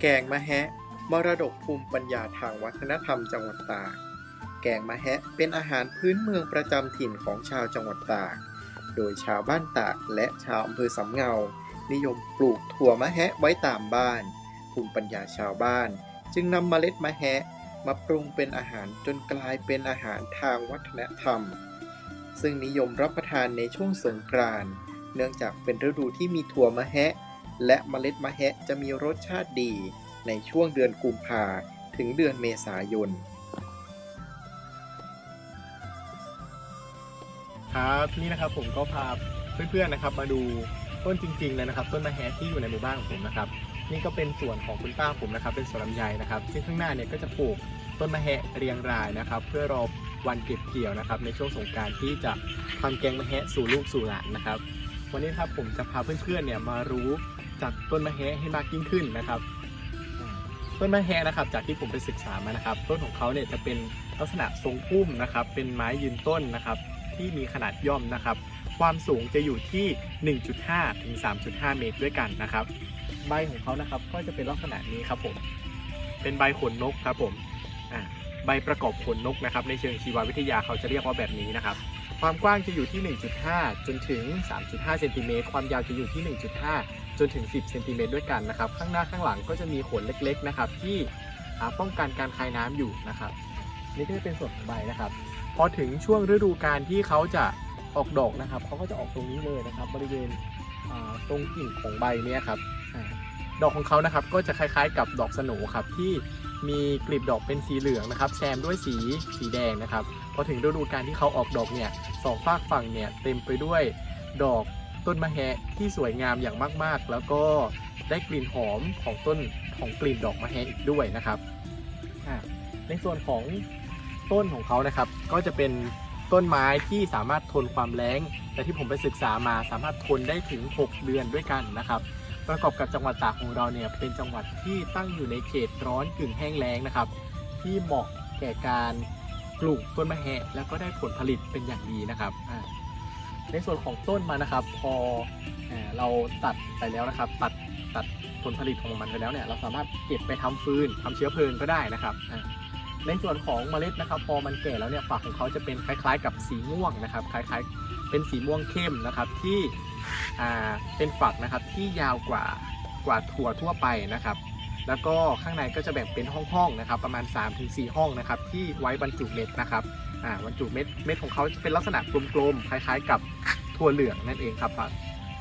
แกงมะแฮะ มรดกภูมิปัญญาทางวัฒนธรรมจังหวัดตาก แกงมะแฮะเป็นอาหารพื้นเมืองประจำถิ่นของชาวจังหวัดตาก โดยชาวบ้านตากและชาวอำเภอสำเงา นิยมปลูกถั่วมะแฮะไว้ตามบ้าน ภูมิปัญญาชาวบ้าน จึงนำเมล็ดมะแฮะ มาปรุงเป็นอาหารจนกลายเป็นอาหารทางวัฒนธรรม ซึ่งนิยมรับประทานในช่วงสงกรานต์เนื่องจากเป็นฤดูที่มีถั่วมะแฮะ และเมล็ดมะแฮะจะมีรสชาติดีในช่วงเดือนกุมภาถึงเดือนเมษายน ครับนี่นะครับผมก็พาเพื่อนๆนะครับ มาดูต้นจริงๆเลยนะครับ ต้นมะแฮะที่อยู่ในหมู่บ้านของผมนะครับ นี่ก็เป็นส่วนของคุณป้าผมนะครับ เป็นสวนลำไยนะครับ ซึ่งข้างหน้าเนี่ยก็จะปลูกต้นมะแฮะเรียงรายนะครับ เพื่อรอวันเก็บเกี่ยวนะครับ ในช่วงสงการที่จะทำแกงมะแฮะสู่ลูกสู่หลานนะครับ วันนี้ครับผมจะพาเพื่อนๆเนี่ยมารู้ จากต้นมะแฮให้มากยิ่งขึ้นนะครับ ต้นมะแฮนะครับ จากที่ผมไปศึกษามานะครับ ต้นของเขาเนี่ยจะเป็นลักษณะทรงพุ่มนะครับ เป็นไม้ยืนต้นนะครับ ที่มีขนาดย่อมนะครับ ความสูงจะอยู่ที่ 1.5 ถึง 3.5 เมตรด้วยกันนะครับ ใบของเขานะครับก็จะเป็นลักษณะนี้ครับผม เป็นใบขนนกครับผมใบประกอบขนนกนะครับ ในเชิงชีววิทยาเขาจะเรียกว่าแบบนี้นะครับความกว้างจะอยู่ที่ 1.5 จนถึง 3.5 เซนติเมตร ความยาวจะอยู่ที่ 1.5 จนถึง 10เซนติเมตรด้วยกันนะครับ ข้างหน้าข้างหลังก็จะมีขนเล็กๆนะครับ ที่ป้องกันการคายน้ำอยู่นะครับ นี่ก็จะเป็นส่วนของใบนะครับ พอถึงช่วงฤดูกาลที่เขาจะออกดอกนะครับเขาก็จะออกตรงนี้เลยนะครับ บริเวณตรงกิ่งของใบเนี่ยครับดอกของเขานะครับก็จะคล้ายๆ กับดอกสโหนครับที่มีกลีบดอกเป็นสีเหลืองนะครับแซมด้วยสีสีแดงนะครับพอถึงฤดูกาลที่เขาออกดอกเนี่ยสองฝากฝั่งเนี่ยเต็มไปด้วยดอก ต้นมะแฮะที่สวยงามอย่างมากๆ แล้วก็ได้กลิ่นหอมของต้นของกลีบดอกมะแฮะอีกด้วยนะครับอ่าในส่วนของต้นของเขานะครับ ก็จะเป็นต้นไม้ที่สามารถทนความแล้งแต่ที่ผมไปศึกษามาสามารถทนได้ถึง 6 เดือนด้วยกันนะครับประกอบกับจังหวัดตากของเราเนี่ยเป็นจังหวัดที่ตั้งอยู่ในเขตร้อนกึ่งแห้งแล้งนะครับ ที่เหมาะแก่การปลูกต้นมะแฮะแล้วก็ได้ผลผลิตเป็นอย่างดีนะครับอ่า ในส่วนของต้นมานะครับ พอเราตัดไปแล้วนะครับ ตัดตัดผลผลิตของมันไปแล้วเนี่ยเราสามารถเก็บไปทำฟืนทำเชื้อเพลิงก็ได้นะครับในส่วนของเมล็ดนะครับ พอมันแก่แล้วเนี่ยฝักของเขาจะเป็นคล้าย ๆ กับสีม่วงนะครับ คล้ายๆ เป็นสีม่วงเข้มนะครับที่เป็นฝักนะครับที่ยาวกว่ากว่าถั่วทั่วไปนะครับ แล้วก็ข้างในก็จะแบ่งเป็นห้องๆนะครับ ประมาณ 3-4 ห้องนะครับ ที่ไว้บรรจุเม็ดนะครับ อ่าบรรจุเม็ดเม็ดของเขาจะเป็นลักษณะกลมๆคล้ายๆ กับถั่วเหลืองนั่นเองครับ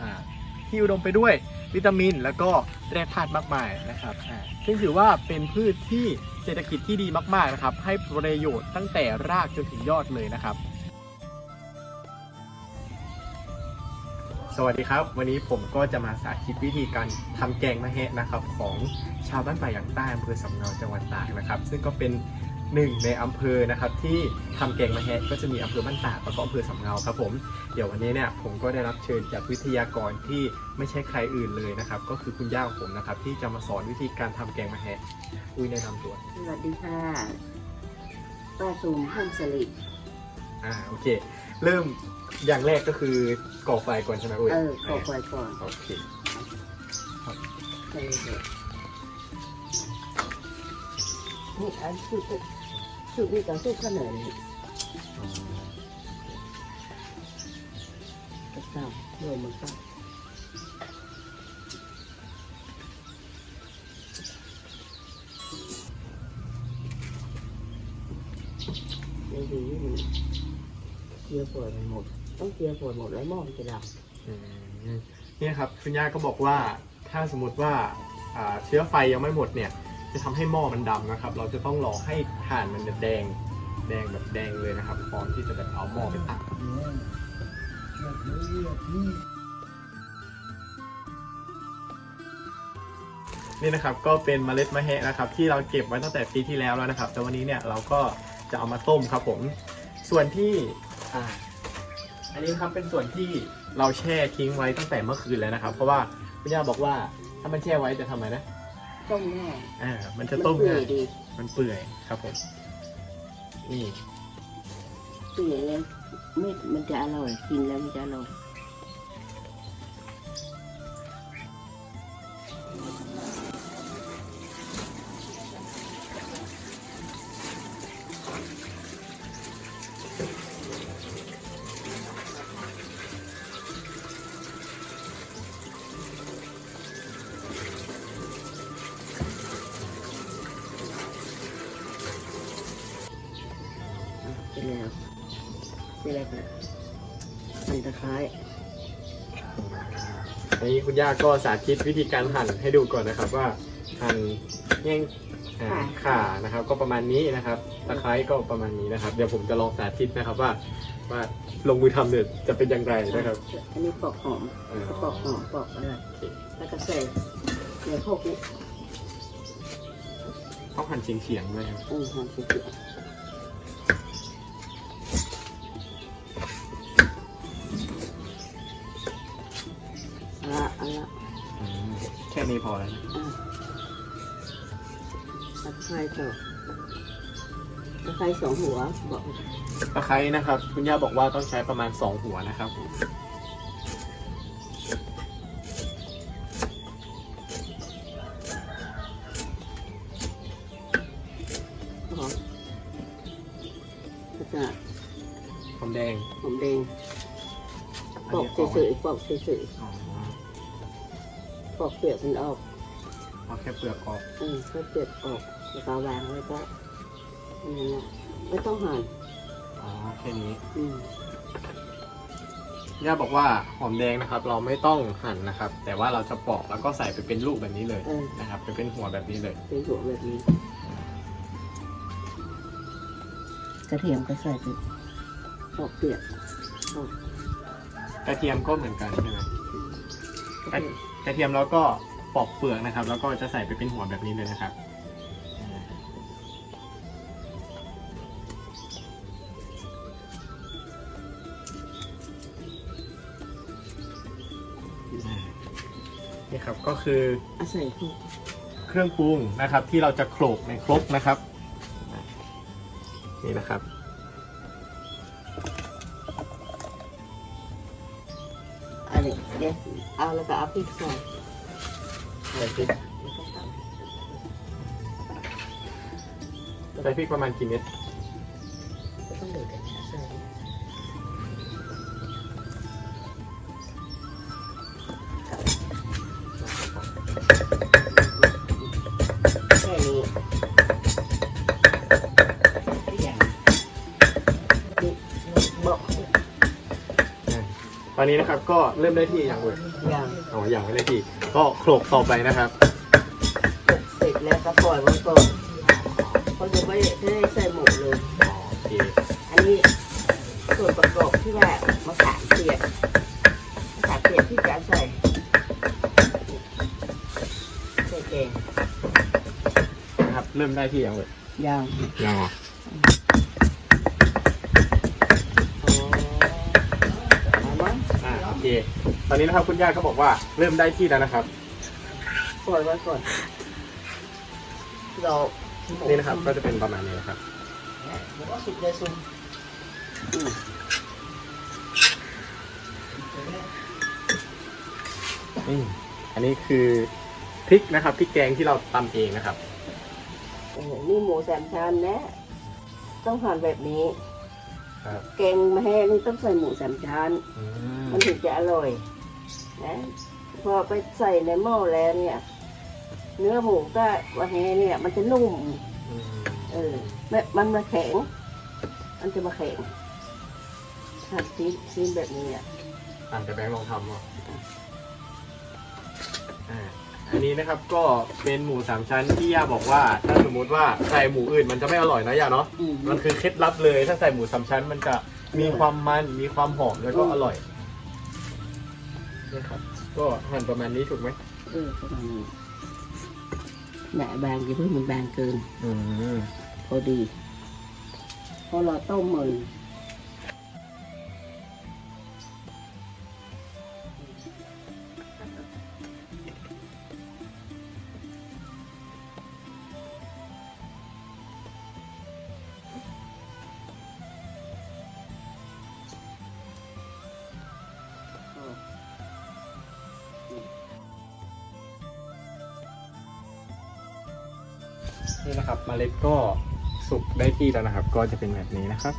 อ่าที่อุดมไปด้วยวิตามิน แล้วก็แร่ธาตุมากมายนะครับอ่าซึ่งถือว่าเป็นพืชที่เศรษฐกิจที่ดีมากๆนะครับ ให้ประโยชน์ตั้งแต่รากจนถึงยอดเลยนะครับ สวัสดีครับ วันนี้ผมก็จะมาสาธิตวิธีการทำแกงมะเฮะนะครับ ของชาวบ้านป่าอย่างใต้อำเภอสำเนาจังหวัดตากนะครับ ซึ่งก็เป็น หนึ่งในอำเภอนะครับที่ทำแกงมะเฮะก็จะมีอำเภอบ้านตากแล้วก็อำเภอสำเนาครับผมเดี๋ยววันนี้เนี่ยผมก็ได้รับเชิญจากวิทยากรที่ไม่ใช่ใครอื่นเลยนะครับก็คือคุณย่าของผมนะครับที่จะมาสอนวิธีการทำแกงมะเฮะอุ้ยแนะนำตัวสวัสดีค่ะป้าซูมพุ่มสลิดอ่าโอเค เริ่มอย่างแรกก็คือก่อไฟก่อนใช่ไหมอุ้ยเออขอไฟก่อนโอเคใช่เลยนี่อันสุด สุดนี่กับสุดขนาดนี้ก็เศร้าโยมมันก็ไม่ดีเคลียร์ปวดมันหมด ต้องเคลียร์ปวดหมดแล้วหม้อมันจะดับเนี่ยครับคุณย่าก็บอกว่าถ้าสมมติว่าเชื้อไฟยังไม่หมดเนี่ย จะทำให้หม้อมันดำนะครับ เราจะต้องรอให้ถ่านมันแดงแดงแบบแดงเลยนะครับพร้อมที่จะแบบเอาหม้อไปตักนี่นะครับก็เป็นเมล็ดมะเฮะนะครับ ที่เราเก็บไว้ตั้งแต่ปีที่แล้วแล้วนะครับ แต่วันนี้เนี่ยเราก็จะเอามาต้มครับผม ส่วนที่อ่าอันนี้ครับเป็นส่วนที่เราแช่ทิ้งไว้ตั้งแต่เมื่อคืนแล้วนะครับ เพราะว่าคุณย่าบอกว่าถ้ามันแช่ไว้จะทำไมนะ ต้มแน่อ่า มันจะต้มเปื่ง่าอยยดีมันเปื่อยครับผม นี่ เปื่อยแล้วไม่มันจะอร่อยกินแล้วมันจะอร่อย คุณย่าก็สาธิตวิธีการหั่นให้ดูก่อนนะครับว่าหั่นแง่งอ่าข่านะครับ ก็ประมาณนี้นะครับตะไคร้ก็ประมาณนี้นะครับ เดี๋ยวผมจะลองสาธิตนะครับว่า ว่าลงมือทำเนี่ยจะเป็นอย่างไรนะครับ อันนี้ปอกหอมอ๋อก็ปอกหอมปอกอะไรแล้วก็ใส่ในพวกนี้ต้องหั่นเฉียงๆด้วยครับ อืมหอมเสียเอ ค่นี้พอแล้วนะอะตะไคร้ต่อตะไคร้สองหัวบอกตะไคร้นะครับ คุณย่าบอกว่าต้องใช้ประมาณ2หัวนะครับหอมแล้วก็หอมแดงหอมแดงอันปอกนี้เฉยๆปอกเฉยอ๋อๆ ปอกเปลือกมันออกเอาแค่เปลือกออกอืมก็เปลือกออกแล้วก็วางไว้ก็อันนี้นะไม่ต้องหั่นอ๋อแค่นี้อืมย่าบอกว่าหอมแดงนะครับ เราไม่ต้องหั่นนะครับ แต่ว่าเราจะปอกแล้วก็ใส่ไปเป็นลูกแบบนี้เลยเออนะครับไปเป็นหัวแบบนี้เลย เป็นหัวแบบนี้กระเทียมก็ใส่ไปปอกเปลือกปอกกระเทียมก็เหมือนกันใช่ไหมกระเทียม กระเทียมแล้วก็ปอกเปลือกนะครับ แล้วก็จะใส่ไปเป็นหัวแบบนี้เลยนะครับ นี่ครับก็คือเอาใส่พวกเครื่องปรุงนะครับ ที่เราจะโขลกในครกนะครับ นี่นะครับ นนี้เดี๋ยวเอาแล้วก็เอาพริกใส่ใส่พริกแล้วก็ตใส่พริกประมาณกี่เม็ดำก็ต้องเดือดกันใส่ อนนี้นะครับก็เริ่มได้ที่อย่างเลยอย่างอ๋ออย่างไม่ได้ที่ ก็โขลกต่อไปนะครับเสร็จแล้วก็ปล่อยไว้ก่อนเขาจะไม่ได้ใส่หมูเลย อ๋อโอเคอันนี้ส่วนประกอบที่ว่ามะขามเปียกมะขามเปียกที่จะใส่ใส่แกงนะครับ เริ่มได้ที่อย่างเลยยางยังอ๋ออ๋อ เค ตอนนี้นะครับคุณย่าก็บอกว่าเริ่มได้ที่แล้วนะครับปล่อยไว้ก่อนเรานี่นะครับ ก็จะเป็นประมาณนี้นะครับแล้วก็สุดเลยซุ่มอืมอืมอันนี้คือพริกนะครับพริกแกงที่เราตำเองนะครับเออนี่หมูสามชั้นนะ ต้องหั่นแบบนี้ ครับแกงมาแห้งนี่ต้องใส่หมูสามชั้น อืมมันถึงจะอร่อยนะพอไปใส่ในหม้อแล้วเนี่ย เนื้อหมูก็วันนี้เนี่ย มันจะนุ่ม อืมเออไม่มันมาแข็ง มันจะมาแข็งหั่นซีนซีนแบบนี้อะ อ่านแต่แบงค์ลองทำอะอ่า อันนี้นะครับก็เป็นหมูสามชั้นที่ย่าบอกว่า ถ้าสมมุติว่าใส่หมูอื่นมันจะไม่อร่อยนะย่าเนาะอืม มันคือเคล็ดลับเลย ถ้าใส่หมูสามชั้นมันจะมีความมันมีความหอมแล้วก็อร่อยนี่ครับก็หั่นประมาณนี้ถูกไหมเออประมาณนี้แหนะบางอย่าเพิ่งมันบางเกิน อืมพอดี พอเราต้มมัน นี่นะครับมเมล็ดก็สุกได้ที่แล้วนะครับ ก็จะเป็นแบบนี้นะครับ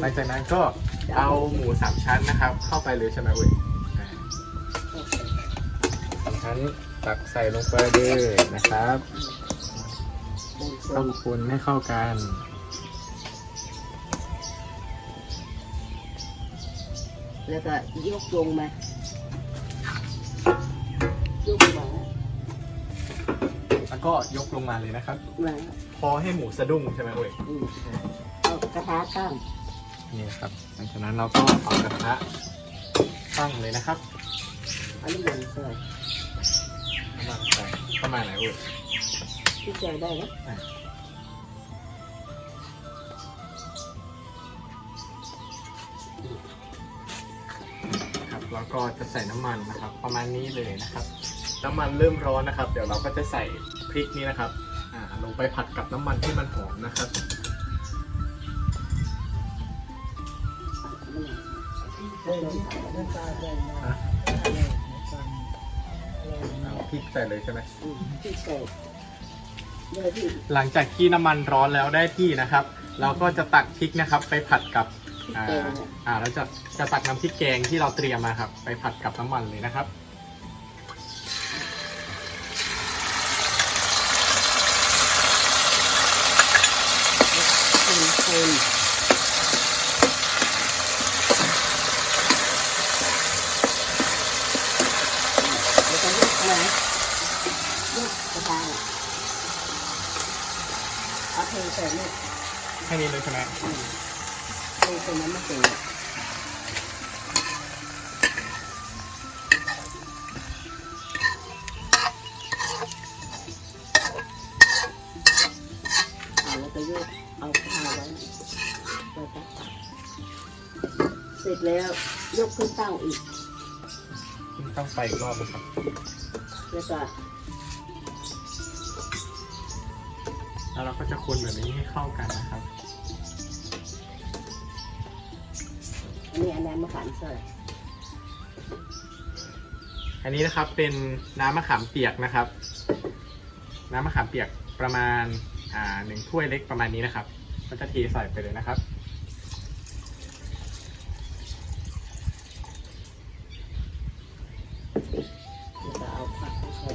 หลังจากนั้นก็เอาหมูสามชั้นนะครับ เข้าไปเลยใช่ไหมเว้ยสามชั้นตักใส่ลงไปเลยนะครับต้องคนให้เข้ากันแล้วก็ยกลงมา ก็ยกลงมาเลยนะครับมาพอให้หมูสะดุ้งใช่ไหมเว้ยอืมเอากระทะตั้งนี่นะครับหลังจากนั้นเราก็เอากระทะตั้งเลยนะครับเอาน้ำมันใส่น้ำมันใส่ประมาณไหนเว้ยที่ใจได้นะครับแล้วก็จะใส่น้ำมันนะครับ ประมาณนี้เลยนะครับ น้ำมันเริ่มร้อนนะครับ เดี๋ยวเราก็จะใส่พริกนี่นะครับลงไปผัดกับน้ำมันให้มันหอมนะครับพริกใส่เลยใช่ไหมหลังจากที่น้ำมันร้อนแล้วได้ที่นะครับ เราก็จะตักพริกนะครับ ไปผัดกับอ่าอ่าเราจะจะตักน้ำพริกแกงที่เราเตรียมมาครับ ไปผัดกับน้ำมันเลยนะครับ คนคนแล้วก็ยกมายกกระทะเอาเท ใส่นี่แค่นี้เลยใช่ไหมอืมเทใส่น้ำมะเขือเอาแล้วก็ยกเอาข้าวไว้แล้วก็ตักเสร็จแล้วยกขึ้นตั้งอีก ต้องไปอีกรอบนะครับ แล้วก็ แล้วเราก็จะคนแบบนี้ให้เข้ากันนะครับ อันนี้อันนั้นมะขามใส่อันนี้นะครับเป็นน้ำมะขามเปียกนะครับ น้ำมะขามเปียกประมาณอ่าหนึ่งถ้วยเล็กประมาณนี้นะครับ ก็จะเทใส่ไปเลยนะครับแล้วก็เอาผักใส่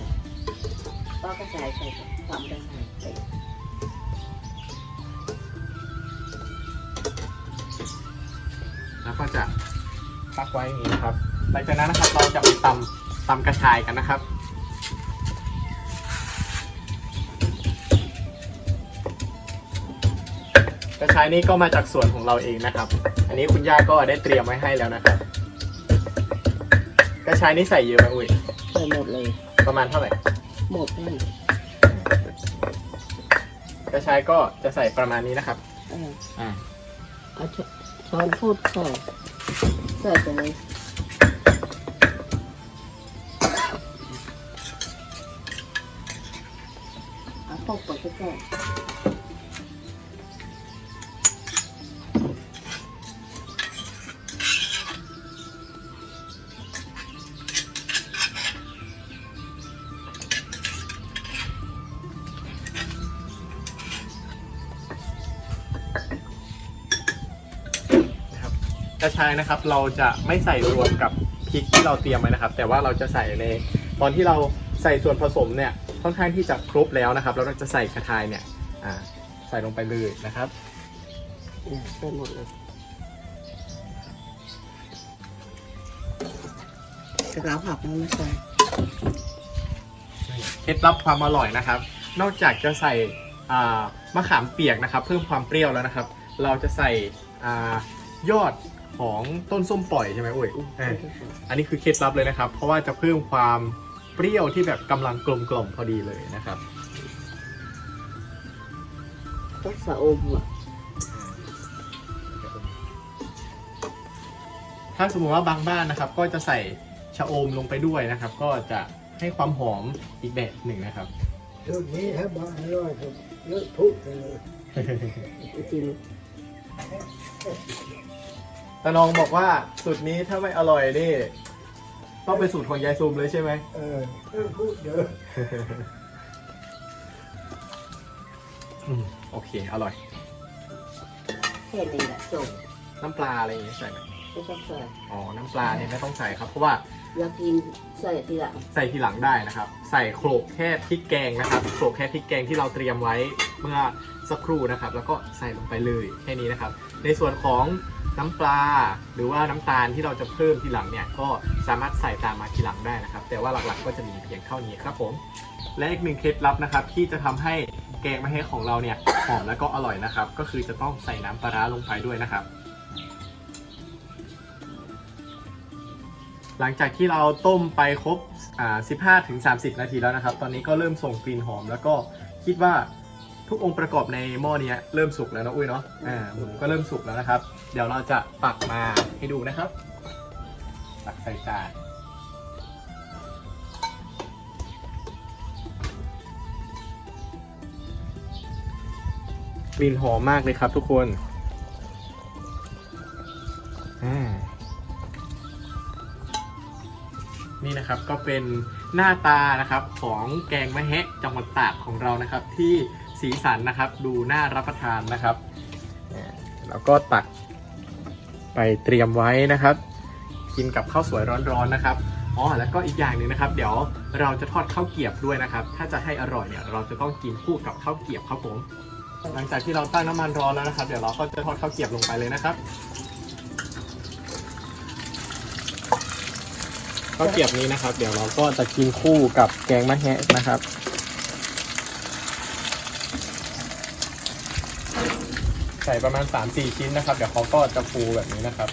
ก็กระจายใส่ แล้วก็จะพักไว้อย่างนี้นะครับ หลังจากนั้นนะครับเราจะไปตำตำกระชายกันนะครับกระชายนี้ก็มาจากสวนของเราเองนะครับ อันนี้คุณย่าก็ได้เตรียมไว้ให้แล้วนะครับ กระชายนี้ใส่เยอะไหมอุ้ยใส่หมดเลย ประมาณเท่าไหร่ หมดนั่นกระชายก็จะใส่ประมาณนี้นะครับเอออ่าเอา ช้อนช้อนพูดใส่ ระชายนะครับ เราจะไม่ใส่รวมกับพริกที่เราเตรียมไว้นะครับ แต่ว่าเราจะใส่ในตอนที่เราใส่ส่วนผสมเนี่ยค่อนข้างที่จะครบแล้วนะครับแล้วเราจะใส่กระชายเนี่ยอ่าใส่ลงไปเลยนะครับเนี่ยใส่หมดเลยกระเพราผักมันไม่ใส่เคล็ดลับความอร่อยนะครับ นอกจากจะใส่อ่ามะขามเปียกนะครับ เพิ่มความเปรี้ยวแล้วนะครับ เราจะใส่อ่ายอด ของต้นส้มปล่อยใช่ไหมอุ้ยเอออันนี้คือเคล็ดลับเลยนะครับ เพราะว่าจะเพิ่มความเปรี้ยวที่แบบกำลังกลมกล่อมพอดีเลยนะครับก็สะอมอะถ้าสมมติว่าบางบ้านนะครับ ก็จะใส่ชะอมลงไปด้วยนะครับ ก็จะให้ความหอมอีกแบบหนึ่งนะครับชุดนี้ถ้าบอกอร่อยผมเลิกพูดไปเลยจริง ตาน้องบอกว่าสูตรนี้ถ้าไม่อร่อยนี่ต้องเป็นสูตรของยายซูมเลยใช่ไหม เออเลิกพูดเยอะอืมโอเค อร่อย แค่นี้แหละจบน้ำปลาอะไรอย่างเงี้ยใส่ไหมไม่ต้องใส่อ๋อ น้ำปลาเนี่ยไม่ต้องใส่ครับเพราะว่าอยากกินใส่ทีหลังใส่ทีหลังได้นะครับ ใส่โขลกแค่พริกแกงนะครับโขลกแค่พริกแกงที่เราเตรียมไว้เมื่อ สักครู่นะครับ แล้วก็ใส่ลงไปเลยแค่นี้นะครับ ในส่วนของน้ำปลาหรือว่าน้ำตาลที่เราจะเพิ่มทีหลังเนี่ยก็สามารถใส่ตามมาทีหลังได้นะครับ แต่ว่าหลักๆก็จะมีเพียงเท่านี้ครับผม และอีกหนึ่งเคล็ดลับนะครับ ที่จะทำให้แกงมะเขือของเราเนี่ยหอมแล้วก็อร่อยนะครับ ก็คือจะต้องใส่น้ำปลาร้าลงไปด้วยนะครับ หลังจากที่เราต้มไปครบอ่า15ถึง30 นาทีแล้วนะครับ ตอนนี้ก็เริ่มส่งกลิ่นหอม แล้วก็คิดว่า ทุกองค์ประกอบในหม้อเนี้ยเริ่มสุกแล้วนะอุ้ยเนาะอ่าหมูก็เริ่มสุกแล้วนะครับ เดี๋ยวเราจะตักมาให้ดูนะครับตักใส่จานกลิ่นหอมมากเลยครับทุกคนอ่านี่นะครับก็เป็นหน้าตานะครับของแกงมะแฮะจังหวัดตากของเรานะครับที่ สีสันนะครับ ดูน่ารับประทานนะครับแล้วก็ตักไปเตรียมไว้นะครับ กินกับข้าวสวยร้อนๆนะครับอ๋อแล้วก็อีกอย่างหนึ่งนะครับ เดี๋ยวเราจะทอดข้าวเกียบด้วยนะครับ ถ้าจะให้อร่อยเนี่ยเราจะต้องกินคู่กับข้าวเกียบครับผมหลังจากที่เราตั้งน้ำมันร้อนแล้วนะครับ เดี๋ยวเราก็จะทอดข้าวเกียบลงไปเลยนะครับข้าวเกียบนี้นะครับ เดี๋ยวเราก็จะกินคู่กับแกงมะแฮะนะครับ ใส่ประมาณ 3-4 ชิ้นนะครับ เดี๋ยวเขาก็จะฟูแบบนี้นะครับ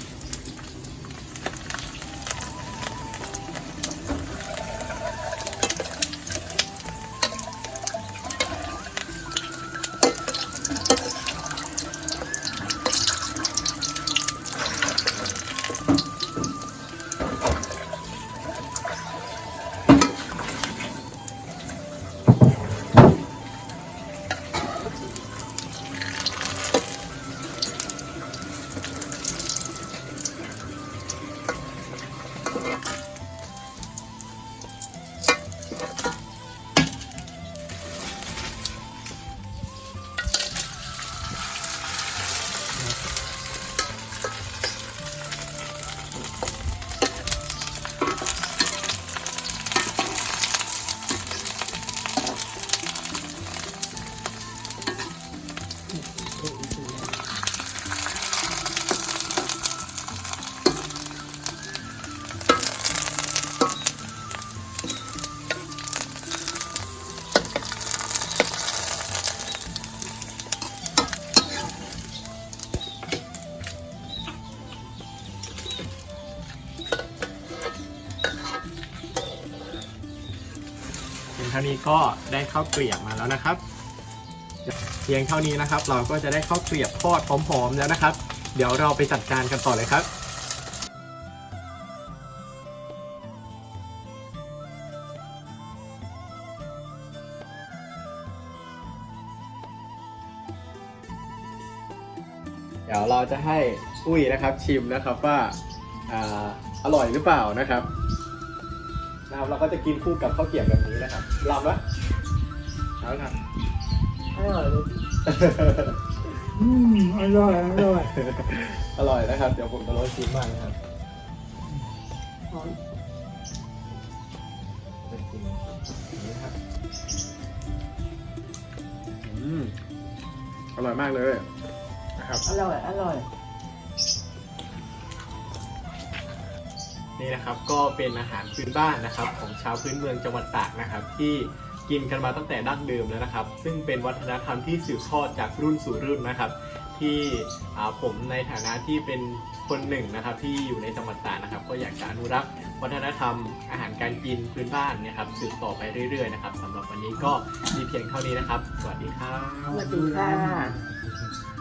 นี้ก็ได้ข้าวเกลียบมาแล้วนะครับ เพียงเท่านี้นะครับ เราก็จะได้ข้าวเกลียบทอดหอมๆแล้วนะครับ เดี๋ยวเราไปจัดการกันต่อเลยครับเดี๋ยวเราจะให้อุ้ยนะครับชิมนะครับว่าอาอร่อยหรือเปล่านะครับนะครับ เราก็จะกินคู่กับข้าวเกรี๊ยวแบบ นี้นะครับลำละเอาละครับอร่อยเลยอืมอร่อยอร่อยอร่อยนะครับ เดี๋ยวผมจะลองชิมมากนะครับหอมจะกินอย่างนี้ครับอืมอร่อยมากเลยนะครับ อร่อยอร่อย นี่นะครับก็เป็นอาหารพื้นบ้านนะครับ ของชาวพื้นเมืองจังหวัดตากนะครับ ที่กินกันมาตั้งแต่ดั้งเดิมแล้วนะครับ ซึ่งเป็นวัฒนธรรมที่สืบทอดจากรุ่นสู่รุ่นนะครับ ที่ผมในฐานะที่เป็นคนหนึ่งนะครับ ที่อยู่ในจังหวัดตากนะครับ ก็อยากจะอนุรักษ์วัฒนธรรมอาหารการกินพื้นบ้านนะครับสืบต่อไปเรื่อยๆนะครับสำหรับวันนี้ก็มีเพียงเท่านี้นะครับ สวัสดีครับสวัสดีค่ะ